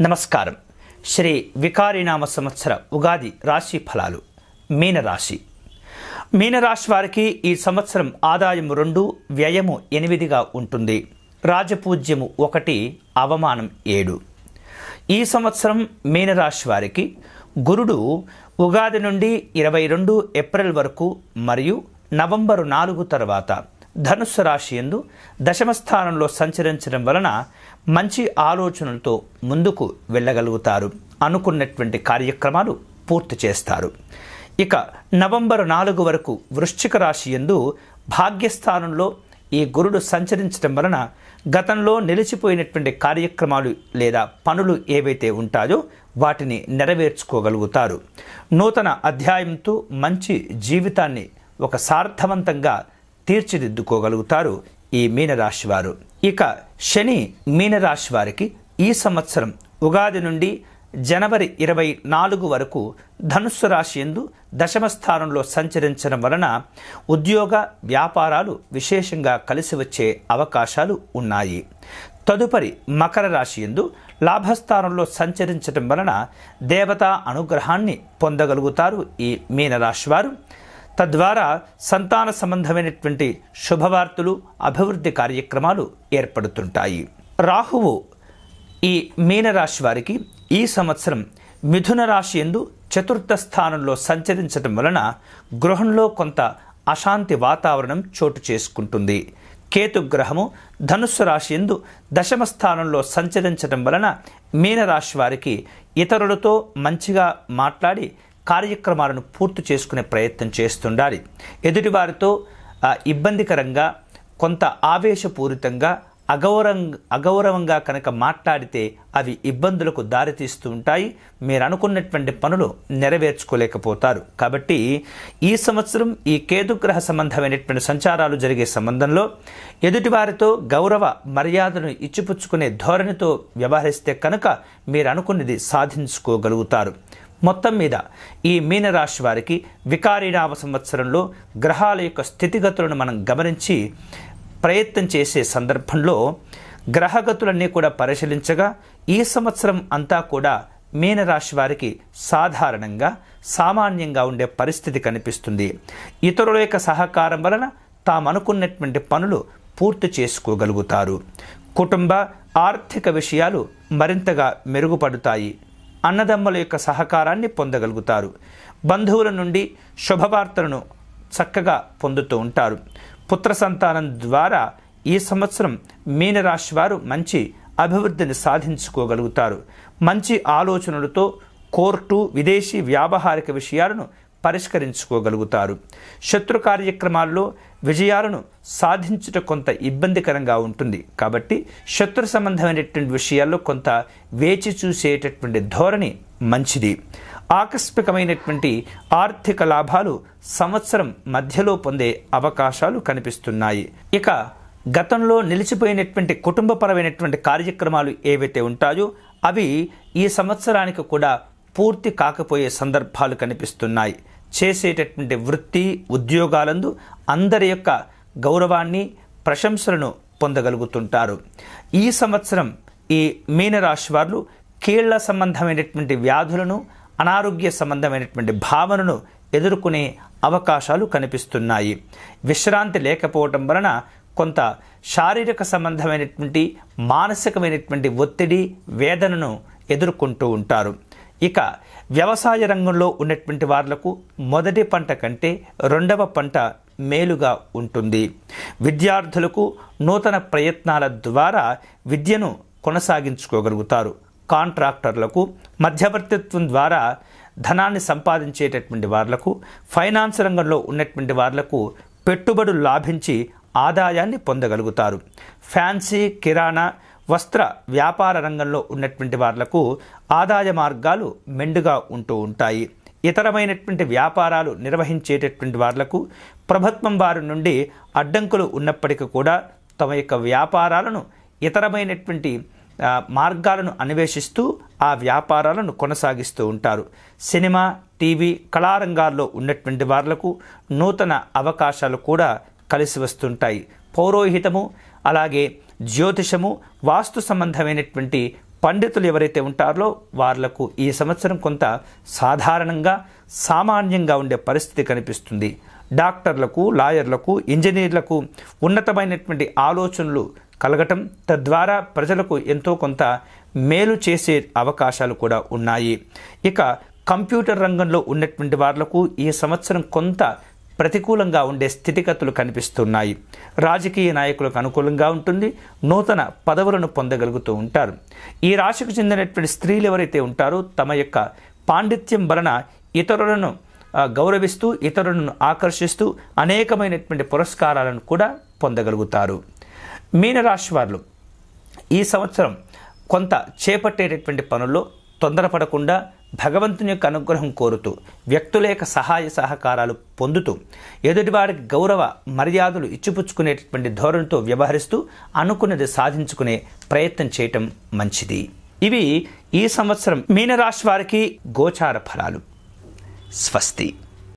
నమస్కారం. శ్రీ వికారినామ సంవత్సర ఉగాది రాశి ఫలాలు. మీనరాశి. మీనరాశి వారికి ఈ సంవత్సరం ఆదాయం రెండు వ్యయము ఎనిమిదిగా ఉంటుంది. రాజపూజ్యము ఒకటి అవమానం ఏడు. ఈ సంవత్సరం మీనరాశి వారికి గురుడు ఉగాది నుండి ఇరవై రెండు ఏప్రిల్ వరకు మరియు నవంబరు నాలుగు తర్వాత ధనుస్సు రాశి ఎందు దశమ స్థానంలో సంచరించడం వలన మంచి ఆలోచనలతో ముందుకు వెళ్ళగలుగుతారు. అనుకున్నటువంటి కార్యక్రమాలు పూర్తి చేస్తారు. ఇక నవంబరు నాలుగు వరకు వృశ్చిక రాశి ఎందు భాగ్యస్థానంలో ఈ గురుడు సంచరించడం వలన గతంలో నిలిచిపోయినటువంటి కార్యక్రమాలు లేదా పనులు ఏవైతే ఉంటాయో వాటిని నెరవేర్చుకోగలుగుతారు. నూతన అధ్యాయంతో మంచి జీవితాన్ని ఒక సార్థవంతంగా తీర్చిదిద్దుకోగలుగుతారు ఈ మీనరాశి వారు ఇక శని మీనరాశి వారికి ఈ సంవత్సరం ఉగాది నుండి జనవరి ఇరవై నాలుగు వరకు ధనుస్సు రాశి ఎందు దశమ స్థానంలో సంచరించడం వలన ఉద్యోగ వ్యాపారాలు విశేషంగా కలిసి వచ్చే అవకాశాలు ఉన్నాయి. తదుపరి మకర రాశి ఎందు లాభస్థానంలో సంచరించడం వలన దేవతా అనుగ్రహాన్ని పొందగలుగుతారు ఈ మీనరాశి వారు తద్వారా సంతాన సంబంధమైనటువంటి శుభవార్తలు అభివృద్ధి కార్యక్రమాలు ఏర్పడుతుంటాయి. రాహువు ఈ మీనరాశి వారికి ఈ సంవత్సరం మిథున రాశి ఎందు చతుర్థ స్థానంలో సంచరించడం వలన గృహంలో కొంత అశాంతి వాతావరణం చోటు చేసుకుంటుంది. కేతు గ్రహము ధనుస్సు రాశి ఎందు దశమ స్థానంలో సంచరించడం వలన మీనరాశి వారికి ఇతరులతో మంచిగా మాట్లాడి కార్యక్రమాలను పూర్తి చేసుకునే ప్రయత్నం చేస్తుండాలి. ఎదుటివారితో ఇబ్బందికరంగా కొంత ఆవేశపూరితంగా అగౌరవం అగౌరవంగా కనుక మాట్లాడితే అవి ఇబ్బందులకు దారితీస్తూ ఉంటాయి. మీరు అనుకున్నటువంటి పనులు నెరవేర్చుకోలేకపోతారు. కాబట్టి ఈ సంవత్సరం ఈ కేతుగ్రహ సంబంధమైనటువంటి సంచారాలు జరిగే సంబంధంలో ఎదుటివారితో గౌరవ మర్యాదను ఇచ్చిపుచ్చుకునే ధోరణితో వ్యవహరిస్తే కనుక మీరు అనుకున్నది సాధించుకోగలుగుతారు. మొత్తం మీద ఈ మీనరాశి వారికి వికారీనామ సంవత్సరంలో గ్రహాల యొక్క స్థితిగతులను మనం గమనించి ప్రయత్నం చేసే సందర్భంలో గ్రహగతులన్నీ కూడా పరిశీలించగా ఈ సంవత్సరం అంతా కూడా మీనరాశి వారికి సాధారణంగా సామాన్యంగా ఉండే పరిస్థితి కనిపిస్తుంది. ఇతరుల యొక్క సహకారం వలన తాము అనుకున్నటువంటి పనులు పూర్తి చేసుకోగలుగుతారు. కుటుంబ ఆర్థిక విషయాలు మరింతగా మెరుగుపడతాయి. అన్నదమ్ముల యొక్క సహకారాన్ని పొందగలుగుతారు. బంధువుల నుండి శుభవార్తలను చక్కగా పొందుతూ ఉంటారు. పుత్ర సంతానం ద్వారా ఈ సంవత్సరం మీనరాశి వారు మంచి అభివృద్ధిని సాధించుకోగలుగుతారు. మంచి ఆలోచనలతో కోర్టు విదేశీ వ్యావహారిక విషయాలను పరిష్కరించుకోగలుగుతారు. శత్రు కార్యక్రమాల్లో విజయాలను సాధించుట కొంత ఇబ్బందికరంగా ఉంటుంది. కాబట్టి శత్రు సంబంధమైనటువంటి విషయాల్లో కొంత వేచి చూసేటటువంటి ధోరణి మంచిది. ఆకస్మికమైనటువంటి ఆర్థిక లాభాలు సంవత్సరం మధ్యలో పొందే అవకాశాలు కనిపిస్తున్నాయి. ఇక గతంలో నిలిచిపోయినటువంటి కుటుంబపరమైనటువంటి కార్యక్రమాలు ఏవైతే ఉంటాయో అవి ఈ సంవత్సరానికి కూడా పూర్తి కాకపోయే సందర్భాలు కనిపిస్తున్నాయి. చేసేటటువంటి వృత్తి ఉద్యోగాలందు అందరి యొక్క గౌరవాన్ని ప్రశంసలను పొందగలుగుతుంటారు. ఈ సంవత్సరం ఈ మీనరాశి వారు కీళ్ళ సంబంధమైనటువంటి వ్యాధులను అనారోగ్య సంబంధమైనటువంటి భావనను ఎదుర్కొనే అవకాశాలు కనిపిస్తున్నాయి. విశ్రాంతి లేకపోవటం వలన కొంత శారీరక సంబంధమైనటువంటి మానసికమైనటువంటి ఒత్తిడి వేదనను ఎదుర్కొంటూ ఉంటారు. ఇక వ్యవసాయ రంగంలో ఉన్నటువంటి వార్లకు మొదటి పంట కంటే రెండవ పంట మేలుగా ఉంటుంది. విద్యార్థులకు నూతన ప్రయత్నాల ద్వారా విద్యను కొనసాగించుకోగలుగుతారు. కాంట్రాక్టర్లకు మధ్యవర్తిత్వం ద్వారా ధనాన్ని సంపాదించేటటువంటి వాళ్ళకు ఫైనాన్స్ రంగంలో ఉన్నటువంటి వాళ్ళకు పెట్టుబడులు లాభించి ఆదాయాన్ని పొందగలుగుతారు. ఫ్యాన్సీ కిరాణా వస్త్ర వ్యాపార రంగంలో ఉన్నటువంటి వాళ్ళకు ఆదాయ మార్గాలు మెండుగా ఉంటూ ఉంటాయి. ఇతరమైనటువంటి వ్యాపారాలు నిర్వహించేటటువంటి వాళ్ళకు ప్రభుత్వం వారి నుండి అడ్డంకులు ఉన్నప్పటికీ కూడా తమ యొక్క వ్యాపారాలను ఇతరమైనటువంటి మార్గాలను అన్వేషిస్తూ ఆ వ్యాపారాలను కొనసాగిస్తూ ఉంటారు. సినిమా టీవీ కళారంగాల్లో ఉన్నటువంటి వాళ్ళకు నూతన అవకాశాలు కూడా కలిసి వస్తుంటాయి. పౌరోహితము అలాగే జ్యోతిషము వాస్తు సంబంధమైనటువంటి పండితులు ఎవరైతే ఉంటారో వాళ్ళకు ఈ సంవత్సరం కొంత సాధారణంగా సామాన్యంగా ఉండే పరిస్థితి కనిపిస్తుంది. డాక్టర్లకు లాయర్లకు ఇంజనీర్లకు ఉన్నతమైనటువంటి ఆలోచనలు కలగటం తద్వారా ప్రజలకు ఎంతో కొంత మేలు చేసే అవకాశాలు కూడా ఉన్నాయి. ఇక కంప్యూటర్ రంగంలో ఉన్నటువంటి వాళ్ళకు ఈ సంవత్సరం కొంత ప్రతికూలంగా ఉండే స్థితిగతులు కనిపిస్తున్నాయి. రాజకీయ నాయకులకు అనుకూలంగా ఉంటుంది నూతన పదవులను పొందగలుగుతూ ఉంటారు. ఈ రాశికి చెందినటువంటి స్త్రీలు ఎవరైతే ఉంటారో తమ యొక్క పాండిత్యం వలన ఇతరులను గౌరవిస్తూ ఇతరులను ఆకర్షిస్తూ అనేకమైనటువంటి పురస్కారాలను కూడా పొందగలుగుతారు. మీనరాశి వారు ఈ సంవత్సరం కొంత చేపట్టేటటువంటి పనుల్లో తొందరపడకుండా భగవంతుని యొక్క అనుగ్రహం కోరుతూ వ్యక్తుల యొక్క సహాయ సహకారాలు పొందుతూ ఎదుటివారికి గౌరవ మర్యాదలు ఇచ్చిపుచ్చుకునేటటువంటి ధోరణితో వ్యవహరిస్తూ అనుకున్నది సాధించుకునే ప్రయత్నం చేయటం మంచిది. ఇవి ఈ సంవత్సరం మీనరాశి వారికి గోచార ఫలాలు. స్వస్తి.